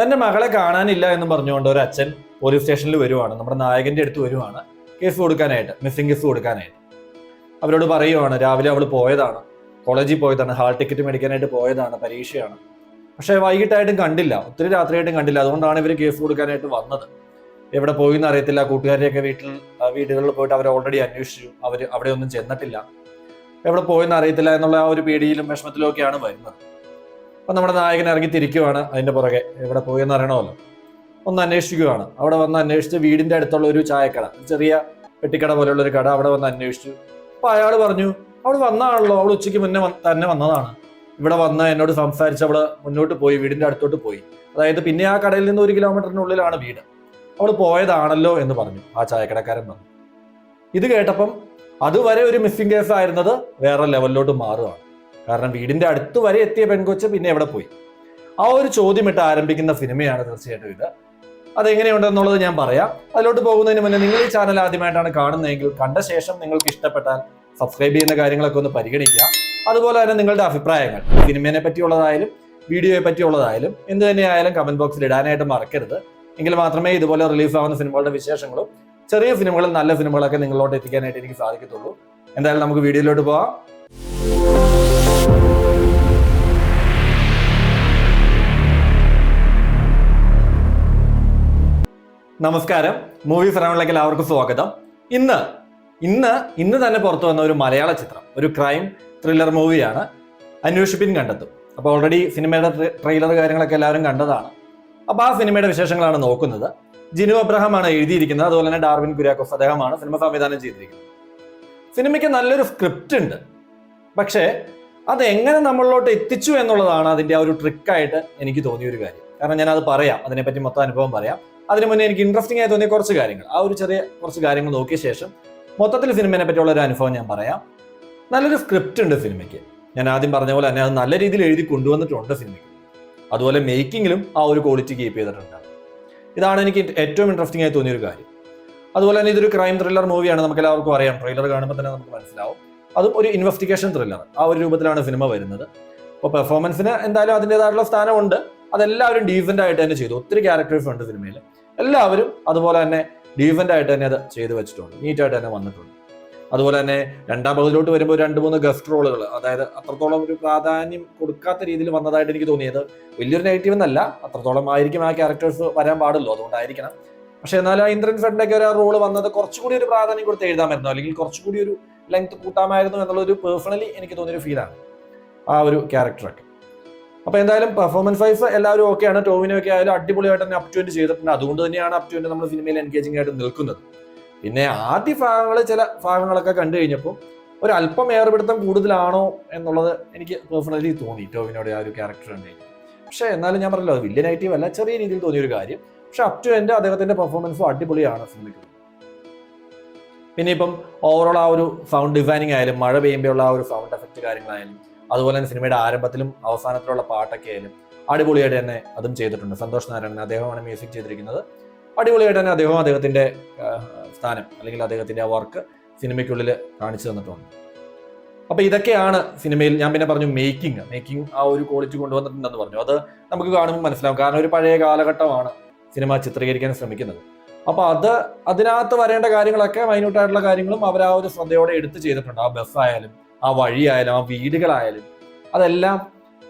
തന്റെ മകളെ കാണാനില്ല എന്ന് പറഞ്ഞുകൊണ്ട് ഒരു അച്ഛൻ പോലീസ് സ്റ്റേഷനിൽ വരുവാണ്. നമ്മുടെ നായകന്റെ അടുത്ത് വരുവാണ്. കേസ് കൊടുക്കാനായിട്ട് മിസ്സിംഗ് കേസ് കൊടുക്കാനായിട്ട്. അവരോട് പറയുവാണ് രാവിലെ അവൾ പോയതാണ്. കോളേജിൽ പോയതാണ്. ഹാൾ ടിക്കറ്റ് മേടിക്കാനായിട്ട് പോയതാണ്. പരീക്ഷയാണ്. പക്ഷേ വൈകിട്ടായിട്ടും കണ്ടില്ല. ഒത്തിരി രാത്രിയായിട്ടും കണ്ടില്ല. അതുകൊണ്ടാണ് ഇവർ കേസ് കൊടുക്കാനായിട്ട് വന്നത്. എവിടെ പോയി എന്ന് അറിയത്തില്ല. കൂട്ടുകാരെയൊക്കെ വീട്ടിൽ വീടുകളിൽ പോയിട്ട് അവർ ഓൾറെഡി അന്വേഷിച്ചു. അവർ അവിടെ ഒന്നും ചെന്നിട്ടില്ല. എവിടെ പോയെന്ന് അറിയത്തില്ല എന്നുള്ള ആ ഒരു പേടിയിലും വിഷമത്തിലും ഒക്കെയാണ് വരുന്നത്. അപ്പൊ നമ്മുടെ നായകൻ ഇറങ്ങി തിരിക്കുവാണ് അതിന്റെ പുറകെ. എവിടെ പോയെന്ന് അറിയണമല്ലോ. ഒന്ന് അന്വേഷിക്കുകയാണ്. അവിടെ വന്ന് അന്വേഷിച്ച് വീടിന്റെ അടുത്തുള്ള ഒരു ചായക്കട ചെറിയ പെട്ടിക്കട പോലെയുള്ള ഒരു കട അവിടെ വന്ന് അന്വേഷിച്ചു. അപ്പോൾ അയാൾ പറഞ്ഞു അവൾ വന്നാണല്ലോ. അവൾ ഉച്ചയ്ക്ക് മുന്നേ തന്നെ വന്നതാണ്. ഇവിടെ വന്ന് എന്നോട് സംസാരിച്ച് അവൾ മുന്നോട്ട് പോയി വീടിന്റെ അടുത്തോട്ട് പോയി. അതായത് പിന്നെ ആ കടയിൽ നിന്ന് ഒരു കിലോമീറ്ററിനുള്ളിലാണ് വീട്. അവൾ പോയതാണല്ലോ എന്ന് പറഞ്ഞു. ആ ചായക്കടക്കാരൻ പറഞ്ഞു. ഇത് കേട്ടപ്പം അതുവരെ ഒരു മിസ്സിംഗ് കേസ് ആയിരുന്നത് വേറെ ലെവലിലോട്ട് മാറുകയാണ് കാരണം വീടിന്റെ അടുത്ത് വരെ എത്തിയ പെൺകൊച്ച് പിന്നെ എവിടെ പോയി? ആ ഒരു ചോദ്യമിട്ട് ആരംഭിക്കുന്ന സിനിമയാണ് തീർച്ചയായിട്ടും ഇത്. അതെങ്ങനെയുണ്ടെന്നുള്ളത് ഞാൻ പറയാം. അതിലോട്ട് പോകുന്നതിന് മുന്നേ നിങ്ങൾ ഈ ചാനൽ ആദ്യമായിട്ടാണ് കാണുന്നതെങ്കിൽ കണ്ട ശേഷം നിങ്ങൾക്ക് ഇഷ്ടപ്പെട്ടാൽ സബ്സ്ക്രൈബ് ചെയ്യുന്ന കാര്യങ്ങളൊക്കെ ഒന്ന് പരിഗണിക്കുക. അതുപോലെ തന്നെ നിങ്ങളുടെ അഭിപ്രായങ്ങൾ സിനിമയെ പറ്റിയുള്ളതായാലും വീഡിയോയെ പറ്റിയുള്ളതായാലും എന്ത് തന്നെയായാലും കമന്റ് ബോക്സിൽ ഇടാനായിട്ട് മറക്കരുത്. എങ്കിൽ മാത്രമേ ഇതുപോലെ റിലീസ് ആവുന്ന സിനിമകളുടെ വിശേഷങ്ങളും ചെറിയ സിനിമകളും നല്ല സിനിമകളൊക്കെ നിങ്ങളോട് എത്തിക്കാനായിട്ട് എനിക്ക് സാധിക്കത്തുള്ളൂ. എന്തായാലും നമുക്ക് വീഡിയോയിലോട്ട് പോവാം. നമസ്കാരം. മൂവി റൗണ്ടിലേക്ക് എല്ലാവർക്കും സ്വാഗതം. ഇന്ന് ഇന്ന് ഇന്ന് തന്നെ പുറത്തു വന്ന ഒരു മലയാള ചിത്രം ഒരു ക്രൈം ത്രില്ലർ മൂവിയാണ് അന്വേഷിപ്പിൻ കണ്ടെത്തും. അപ്പോൾ ഓൾറെഡി സിനിമയുടെ ട്രെയിലർ കാര്യങ്ങളൊക്കെ എല്ലാവരും കണ്ടതാണ്. അപ്പോൾ ആ സിനിമയുടെ വിശേഷങ്ങളാണ് നോക്കുന്നത്. ജിനു അബ്രഹാമാണ് എഴുതിയിരിക്കുന്നത്. അതുപോലെ തന്നെ ഡാർവിൻ കുര്യാക്കോസ് അദ്ദേഹമാണ് സിനിമ സംവിധാനം ചെയ്തിരിക്കുന്നത്. സിനിമയ്ക്ക് നല്ലൊരു സ്ക്രിപ്റ്റ് ഉണ്ട്. പക്ഷേ അത് എങ്ങനെ നമ്മളിലോട്ട് എത്തിച്ചു എന്നുള്ളതാണ് അതിന്റെ ആ ഒരു ട്രിക്കായിട്ട് എനിക്ക് തോന്നിയ ഒരു കാര്യം. കാരണം ഞാൻ അത് പറയാം. അതിനെപ്പറ്റി മൊത്തം അനുഭവം പറയാം. അതിനു മുന്നേ എനിക്ക് ഇൻട്രസ്റ്റിംഗ് ആയി തോന്നിയ കുറച്ച് കാര്യങ്ങൾ. ആ ഒരു ചെറിയ കുറച്ച് കാര്യങ്ങൾ നോക്കിയ ശേഷം മൊത്തത്തിൽ സിനിമയെ പറ്റിയുള്ള ഒരു അനുഭവം ഞാൻ പറയാം. നല്ലൊരു സ്ക്രിപ്റ്റ് ഉണ്ട് സിനിമയ്ക്ക് ഞാൻ ആദ്യം പറഞ്ഞ പോലെ തന്നെ അത് നല്ല രീതിയിൽ എഴുതി കൊണ്ടുവന്നിട്ടുണ്ട് സിനിമയ്ക്ക് അതുപോലെ മേക്കിങ്ങിലും ആ ഒരു ക്വാളിറ്റി കീപ്പ് ചെയ്തിട്ടുണ്ട്. ഇതാണ് എനിക്ക് ഏറ്റവും ഇൻട്രസ്റ്റിംഗ് ആയി തോന്നിയൊരു കാര്യം. അതുപോലെ തന്നെ ഇതൊരു ക്രൈം ത്രില്ലർ മൂവിയാണ് നമുക്ക് എല്ലാവർക്കും അറിയാം. ട്രെയിലർ കാണുമ്പോൾ തന്നെ നമുക്ക് മനസ്സിലാവും. അതും ഒരു ഇൻവെസ്റ്റിഗേഷൻ ത്രില്ലർ ആ ഒരു രൂപത്തിലാണ് സിനിമ വരുന്നത്. അപ്പോൾ പെർഫോമൻസിന് എന്തായാലും അതിന്റെതായിട്ടുള്ള സ്ഥാനമുണ്ട്. അതെല്ലാവരും ഡീസന്റ് ആയിട്ട് തന്നെ ചെയ്തു. ഒത്തിരി ക്യാരക്ടേഴ്സ് ഉണ്ട് സിനിമയിൽ എല്ലാവരും അതുപോലെ തന്നെ ഡീഫന്റ് ആയിട്ട് തന്നെ അത് ചെയ്തു വെച്ചിട്ടുണ്ട്. നീറ്റായിട്ട് തന്നെ വന്നിട്ടുണ്ട്. അതുപോലെ തന്നെ രണ്ടാം പകുതിയിലോട്ട് വരുമ്പോൾ രണ്ട് മൂന്ന് ഗസ്റ്റ് റോളുകൾ അതായത് അത്രത്തോളം ഒരു പ്രാധാന്യം കൊടുക്കാത്ത രീതിയിൽ വന്നതായിട്ട് എനിക്ക് തോന്നിയത് വലിയൊരു നെഗറ്റീവ് എന്നല്ല അത്രത്തോളം ആയിരിക്കും ആ ക്യാരക്ടേഴ്സ് വരാൻ പാടുള്ളൂ അതുകൊണ്ടായിരിക്കണം. പക്ഷെ എന്നാൽ ആ ഇന്ദ്രൻ ഫ്രണ്ടിന്റെ ഒക്കെ ഒരു റോൾ വന്നത് കുറച്ചുകൂടി ഒരു പ്രാധാന്യം കൊടുത്ത് എഴുതാമായിരുന്നു അല്ലെങ്കിൽ കുറച്ചുകൂടി ഒരു ലെങ്ത് കൂട്ടാമായിരുന്നു എന്നുള്ളൊരു പേഴ്സണലി എനിക്ക് തോന്നിയൊരു ഫീലാണ് ആ ഒരു ക്യാരക്ടറൊക്കെ അപ്പൊ എന്തായാലും പെർഫോമൻസ് വൈസ് എല്ലാവരും ഓക്കെയാണ് ടോവിനൊക്കെ ആയാലും അടിപൊളിയായിട്ട് തന്നെ അപ് ടു ചെയ്തിട്ടുണ്ട്. അതുകൊണ്ട് തന്നെയാണ് അപ് ടു നമ്മൾ സിനിമയിൽ എൻഗേജിംഗ് ആയിട്ട് നിൽക്കുന്നത്. പിന്നെ ആദ്യ ഭാഗങ്ങൾ ചില ഭാഗങ്ങളൊക്കെ കണ്ടു കഴിഞ്ഞപ്പോൾ ഒരു അല്പം ഏർപിടുത്തം കൂടുതലാണോ എന്നുള്ളത് എനിക്ക് പേഴ്സണലി തോന്നി ടോവിനോട് ആ ഒരു ക്യാരക്ടർ ഉണ്ട് പക്ഷേ എന്നാലും ഞാൻ പറഞ്ഞല്ലോ വലിയ നെഗറ്റീവ് അല്ല ചെറിയ രീതിയിൽ തോന്നിയ ഒരു കാര്യം. പക്ഷെ അപ് ടു എന്റെ അദ്ദേഹത്തിന്റെ പെർഫോമൻസും അടിപൊളിയാണ് സിനിമയ്ക്ക് പിന്നെ ഇപ്പം ഓവറോൾ ആ ഒരു സൗണ്ട് ഡിസൈനിങ് ആയാലും മഴ പെയ്യുമ്പോഴുള്ള ആ ഒരു സൗണ്ട് എഫക്റ്റ് കാര്യങ്ങളായാലും അതുപോലെ തന്നെ സിനിമയുടെ ആരംഭത്തിലും അവസാനത്തിലുള്ള പാട്ടൊക്കെ ആയാലും അടിപൊളിയായിട്ട് തന്നെ അതും ചെയ്തിട്ടുണ്ട്. സന്തോഷ് നാരായണൻ അദ്ദേഹമാണ് മ്യൂസിക് ചെയ്തിരിക്കുന്നത്. അടിപൊളിയായിട്ട് തന്നെ അദ്ദേഹം അദ്ദേഹത്തിന്റെ സ്ഥാനം അല്ലെങ്കിൽ അദ്ദേഹത്തിന്റെ ആ വർക്ക് സിനിമയ്ക്കുള്ളിൽ കാണിച്ചു തന്നിട്ടുണ്ട്. അപ്പൊ ഇതൊക്കെയാണ് സിനിമയിൽ ഞാൻ പിന്നെ പറഞ്ഞു മേക്കിംഗ്. മേക്കിംഗ് ആ ഒരു ക്വാളിറ്റി കൊണ്ടുവന്നിട്ടുണ്ടെന്ന് പറഞ്ഞു. അത് നമുക്ക് കാണുമ്പോൾ മനസ്സിലാവും. കാരണം ഒരു പഴയ കാലഘട്ടമാണ് സിനിമ ചിത്രീകരിക്കാൻ ശ്രമിക്കുന്നത്. അപ്പൊ അത് അതിനകത്ത് വരേണ്ട കാര്യങ്ങളൊക്കെ മൈന്യൂട്ടായിട്ടുള്ള കാര്യങ്ങളും അവർ ആ ഒരു ശ്രദ്ധയോടെ എടുത്ത് ചെയ്തിട്ടുണ്ട്. ആ ബസ് ആയാലും ആ വഴിയായാലും ആ വീടുകളായാലും അതെല്ലാം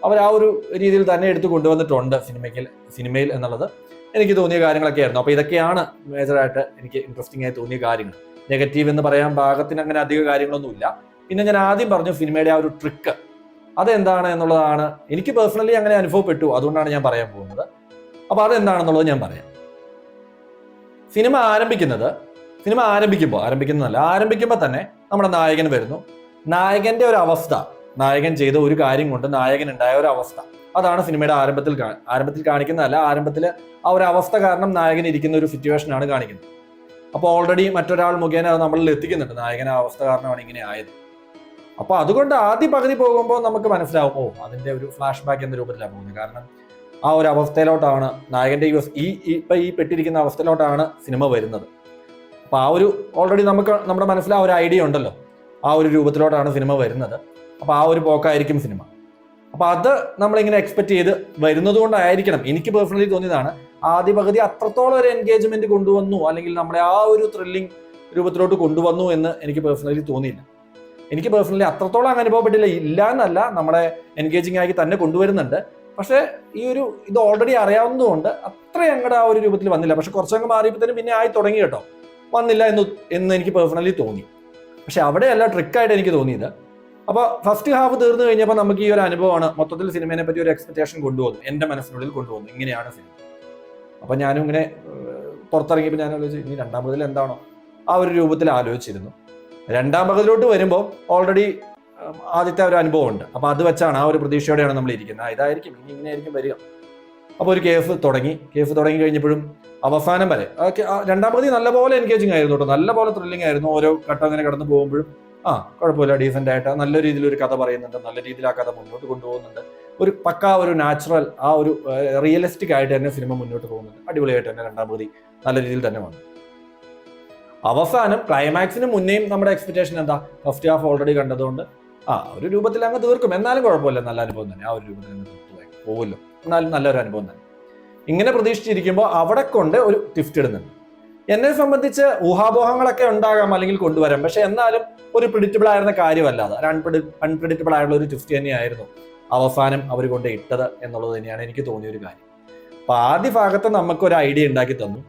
അവർ ആ ഒരു രീതിയിൽ തന്നെ എടുത്തു കൊണ്ടുവന്നിട്ടുണ്ട് സിനിമയ്ക്ക് സിനിമയിൽ എന്നുള്ളത് എനിക്ക് തോന്നിയ കാര്യങ്ങളൊക്കെ ആയിരുന്നു. അപ്പോൾ ഇതൊക്കെയാണ് മേജറായിട്ട് എനിക്ക് ഇൻട്രസ്റ്റിംഗ് ആയി തോന്നിയ കാര്യങ്ങൾ. നെഗറ്റീവ് എന്ന് പറയാൻ ഭാഗത്തിന് അങ്ങനെ അധിക കാര്യങ്ങളൊന്നുമില്ല പിന്നെ ഞാൻ ആദ്യം പറഞ്ഞു സിനിമയുടെ ആ ഒരു ട്രിക്ക് അതെന്താണ് എന്നുള്ളതാണ്. എനിക്ക് പേഴ്സണലി അങ്ങനെ അനുഭവപ്പെട്ടു. അതുകൊണ്ടാണ് ഞാൻ പറയാൻ പോകുന്നത്. അപ്പോൾ അതെന്താണെന്നുള്ളത് ഞാൻ പറയാം. സിനിമ ആരംഭിക്കുന്നത് സിനിമ ആരംഭിക്കുമ്പോൾ ആരംഭിക്കുന്നതല്ല ആരംഭിക്കുമ്പോൾ തന്നെ നമ്മുടെ നായകൻ വരുന്നു. നായകന്റെ ഒരു അവസ്ഥ. നായകൻ ചെയ്ത ഒരു കാര്യം കൊണ്ട് നായകൻ ഉണ്ടായ ഒരു അവസ്ഥ. അതാണ് സിനിമയുടെ ആരംഭത്തിൽ ആരംഭത്തിൽ കാണിക്കുന്നതല്ല ആരംഭത്തിൽ ആ ഒരു അവസ്ഥ കാരണം നായകൻ ഇരിക്കുന്ന ഒരു സിറ്റുവേഷൻ ആണ് കാണിക്കുന്നത്. അപ്പോൾ ഓൾറെഡി മറ്റൊരാൾ മുഖേന അത് നമ്മളിൽ എത്തിക്കുന്നുണ്ട്. നായകൻ ആ അവസ്ഥ കാരണമാണ് ഇങ്ങനെ ആയത്. അപ്പൊ അതുകൊണ്ട് ആദ്യ പകുതി പോകുമ്പോൾ നമുക്ക് മനസ്സിലാവും ഓ അതിന്റെ ഒരു ഫ്ലാഷ് ബാക്ക് എന്ന രൂപത്തിലാണ് പോകുന്നത്. കാരണം ആ ഒരു അവസ്ഥയിലോട്ടാണ് നായകന്റെ ഈ- ഇപ്പൊ ഈ പെട്ടിരിക്കുന്ന അവസ്ഥയിലോട്ടാണ് സിനിമ വരുന്നത്. അപ്പൊ ആ ഒരു ഓൾറെഡി നമുക്ക് നമ്മുടെ മനസ്സിൽ ആ ഒരു ഐഡിയ ഉണ്ടല്ലോ. ആ ഒരു രൂപത്തിലോട്ടാണ് സിനിമ വരുന്നത്. അപ്പൊ ആ ഒരു പോക്കായിരിക്കും സിനിമ. അപ്പൊ അത് നമ്മളിങ്ങനെ എക്സ്പെക്ട് ചെയ്ത് വരുന്നത് കൊണ്ടായിരിക്കണം. എനിക്ക് പേഴ്സണലി തോന്നിയതാണ് ആദ്യ പകുതി അത്രത്തോളം ഒരു എൻഗേജ്മെന്റ് കൊണ്ടുവന്നു അല്ലെങ്കിൽ നമ്മളെ ആ ഒരു ത്രില്ലിംഗ് രൂപത്തിലോട്ട് കൊണ്ടുവന്നു എന്ന് എനിക്ക് പേഴ്സണലി തോന്നിയില്ല. എനിക്ക് പേഴ്സണലി അത്രത്തോളം അങ്ങ് അനുഭവപ്പെട്ടില്ല. ഇല്ല എന്നല്ല നമ്മളെ എൻഗേജിങ് ആക്കി തന്നെ കൊണ്ടുവരുന്നുണ്ട്. പക്ഷേ ഈ ഒരു ഇത് ഓൾറെഡി അറിയാവുന്നതുകൊണ്ട് അത്ര ഞങ്ങളുടെ ആ ഒരു രൂപത്തിൽ വന്നില്ല. പക്ഷെ കുറച്ചങ്ങ് മാറിയപ്പോഴത്തേനും പിന്നെ ആയി തുടങ്ങി കേട്ടോ. വന്നില്ല എന്ന് എന്ന് എനിക്ക് പേഴ്സണലി തോന്നി. പക്ഷെ അവിടെയല്ല ട്രിക്കായിട്ട് എനിക്ക് തോന്നിയത്. അപ്പോൾ ഫസ്റ്റ് ഹാഫ് തീർന്നു കഴിഞ്ഞപ്പോൾ നമുക്ക് ഈ ഒരു അനുഭവമാണ് മൊത്തത്തിൽ സിനിമയെ പറ്റി ഒരു എക്സ്പെക്ടേഷൻ കൊണ്ടുവന്നു എന്റെ മനസ്സിനുള്ളിൽ കൊണ്ടുവന്നു ഇങ്ങനെയാണ് സിനിമ. അപ്പം ഞാനും ഇങ്ങനെ പുറത്തിറങ്ങിയപ്പോൾ ഞാൻ ആലോചിച്ചു ഇനി രണ്ടാം പകുതിയിൽ എന്താണോ? ആ ഒരു രൂപത്തിൽ ആലോചിച്ചിരുന്നു. രണ്ടാം പകുതിയിലോട്ട് വരുമ്പോൾ ഓൾറെഡി ആദ്യത്തെ ഒരു അനുഭവമുണ്ട്. അപ്പോൾ അത് വെച്ചാണ് ആ ഒരു പ്രതീക്ഷയോടെയാണ് നമ്മൾ ഇരിക്കുന്നത്. ഇതായിരിക്കും ഇനി ഇങ്ങനെയായിരിക്കും വരിക. അപ്പോൾ ഒരു കേഫ് തുടങ്ങി. കേഫ് തുടങ്ങി കഴിഞ്ഞപ്പോഴും അവസാനം വരെ. ഓക്കെ രണ്ടാം പകുതി നല്ലപോലെ എൻഗേജിങ് ആയിരുന്നു കേട്ടോ. നല്ലപോലെ ത്രില്ലിംഗ് ആയിരുന്നു. ഓരോ ഘട്ടം അങ്ങനെ കടന്നു പോകുമ്പോഴും ആ കുഴപ്പമില്ല ഡീസെന്റ് ആയിട്ട്. നല്ല രീതിയിൽ ഒരു കഥ പറയുന്നുണ്ട്. നല്ല രീതിയിൽ ആ കഥ മുന്നോട്ട് കൊണ്ടുപോകുന്നുണ്ട്. ഒരു പക്ക ഒരു നാച്ചുറൽ ആ ഒരു റിയലിസ്റ്റിക് ആയിട്ട് തന്നെ സിനിമ മുന്നോട്ട് പോകുന്നുണ്ട്. അടിപൊളിയായിട്ട് തന്നെ രണ്ടാം പകുതി നല്ല രീതിയിൽ തന്നെ വന്നു. അവസാനം ക്ലൈമാക്സിന് മുന്നേയും നമ്മുടെ എക്സ്പെക്ടേഷൻ എന്താ? ഫസ്റ്റ് ഹാഫ് ഓൾറെഡി കണ്ടതുകൊണ്ട് ആ ഒരു രൂപത്തിൽ അങ്ങ് തീർക്കും. എന്നാലും കുഴപ്പമില്ല. നല്ല അനുഭവം തന്നെ. ആ ഒരു രൂപത്തിൽ അങ്ങ് തീർത്തു പോകുമല്ലോ എന്നാലും നല്ലൊരു അനുഭവം തന്നെ. ഇങ്ങനെ പ്രതീക്ഷിച്ചിരിക്കുമ്പോൾ അവിടെ കൊണ്ട് ഒരു ടിഫ്റ്റ് ഇടുന്നുണ്ട്. എന്നെ സംബന്ധിച്ച് ഊഹാപോഹങ്ങളൊക്കെ ഉണ്ടാകാം അല്ലെങ്കിൽ കൊണ്ടുവരാം. പക്ഷെ എന്നാലും ഒരു പ്രിഡിക്റ്റബിൾ ആയിരുന്ന കാര്യമല്ലാതെ ഒരു അൺപ്രിഡി അൺപ്രിഡിക്റ്റബിൾ ആയിട്ടുള്ള ഒരു ടിഫ്റ്റ് തന്നെയായിരുന്നു അവസാനം അവർ കൊണ്ട് ഇട്ടത് എന്നുള്ളത് തന്നെയാണ് എനിക്ക് തോന്നിയ ഒരു കാര്യം. അപ്പൊ ആദ്യ ഭാഗത്ത് നമുക്ക് ഒരു ഐഡിയ ഉണ്ടാക്കി തന്നു.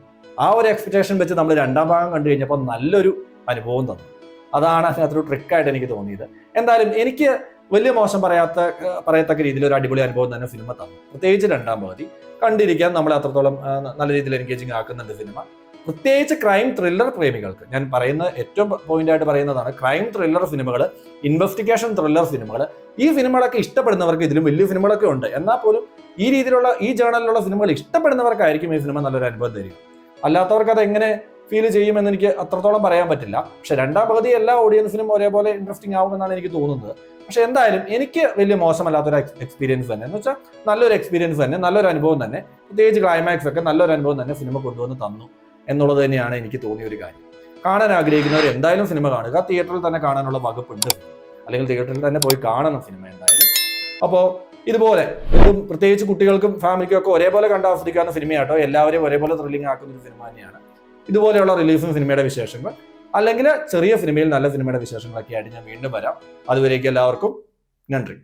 ആ ഒരു എക്സ്പെക്ടേഷൻ വെച്ച് നമ്മൾ രണ്ടാം ഭാഗം കണ്ടു കഴിഞ്ഞപ്പോൾ നല്ലൊരു അനുഭവം തന്നു. അതാണ് അതിനകത്തൊരു ട്രിക്കായിട്ട് എനിക്ക് തോന്നിയത്. എന്തായാലും എനിക്ക് വലിയ മോശം പറയാത്ത പറയത്തക്ക രീതിയിൽ ഒരു അടിപൊളി അനുഭവം തന്നെ സിനിമ തന്നു. പ്രത്യേകിച്ച് രണ്ടാം പകുതി. കണ്ടിരിക്കാൻ നമ്മളെ അത്രത്തോളം നല്ല രീതിയിൽ എൻഗേജിങ് ആക്കുന്നുണ്ട് സിനിമ പ്രത്യേകിച്ച് ക്രൈം ത്രില്ലർ പ്രേമികൾക്ക്. ഞാൻ പറയുന്ന ഏറ്റവും പോയിന്റ് ആയിട്ട് പറയുന്നതാണ് ക്രൈം ത്രില്ലർ സിനിമകൾ ഇൻവെസ്റ്റിഗേഷൻ ത്രില്ലർ സിനിമകൾ ഈ സിനിമകളൊക്കെ ഇഷ്ടപ്പെടുന്നവർക്ക് ഇതിലും വലിയ സിനിമകളൊക്കെ ഉണ്ട്. എന്നാൽ പോലും ഈ രീതിയിലുള്ള ഈ ജേണലിലുള്ള സിനിമകൾ ഇഷ്ടപ്പെടുന്നവർക്കായിരിക്കും ഈ സിനിമ നല്ലൊരു അനുഭവം തരും അല്ലാത്തവർക്ക് അത് എങ്ങനെ ഫീൽ ചെയ്യുമെന്ന് എനിക്ക് അത്രത്തോളം പറയാൻ പറ്റില്ല. പക്ഷെ രണ്ടാം പകുതി എല്ലാ ഓഡിയൻസിനും ഒരേപോലെ ഇൻട്രസ്റ്റിംഗ് ആവുമെന്നാണ് എനിക്ക് തോന്നുന്നത്. പക്ഷെ എന്തായാലും എനിക്ക് വലിയ മോശമല്ലാത്തൊരു എക്സ്പീരിയൻസ് തന്നെ. എന്ന് വെച്ചാൽ നല്ലൊരു എക്സ്പീരിയൻസ് തന്നെ നല്ലൊരു അനുഭവം തന്നെ. പ്രത്യേകിച്ച് ക്ലൈമാക്സ് ഒക്കെ നല്ലൊരു അനുഭവം തന്നെ സിനിമ കൊണ്ടുവന്ന് തന്നു എന്നുള്ളത് തന്നെയാണ് എനിക്ക് തോന്നിയ ഒരു കാര്യം. കാണാൻ ആഗ്രഹിക്കുന്നവർ എന്തായാലും സിനിമ കാണുക. തിയേറ്ററിൽ തന്നെ കാണാനുള്ള വകുപ്പുണ്ട്. അല്ലെങ്കിൽ തിയേറ്ററിൽ തന്നെ പോയി കാണണം സിനിമ എന്തായാലും. അപ്പോൾ ഇതുപോലെ ഇതും പ്രത്യേകിച്ച് കുട്ടികൾക്കും ഫാമിലിക്കും ഒക്കെ ഒരേപോലെ കണ്ട് ആസ്വദിക്കാവുന്ന സിനിമയാട്ടോ എല്ലാവരെയും ഒരേപോലെ ത്രില്ലിംഗ് ആക്കുന്ന ഒരു സിനിമ തന്നെയാണ്. ഇതുപോലെയുള്ള റിലീഫും സിനിമയുടെ വിശേഷങ്ങൾ. അല്ലെങ്കിൽ ചെറിയ സിനിമയിൽ നല്ല സിനിമയുടെ വിശേഷങ്ങളൊക്കെ ആയിട്ട് ഞാൻ വീണ്ടും വരാം. അതുവരേക്കും എല്ലാവർക്കും നന്ദി.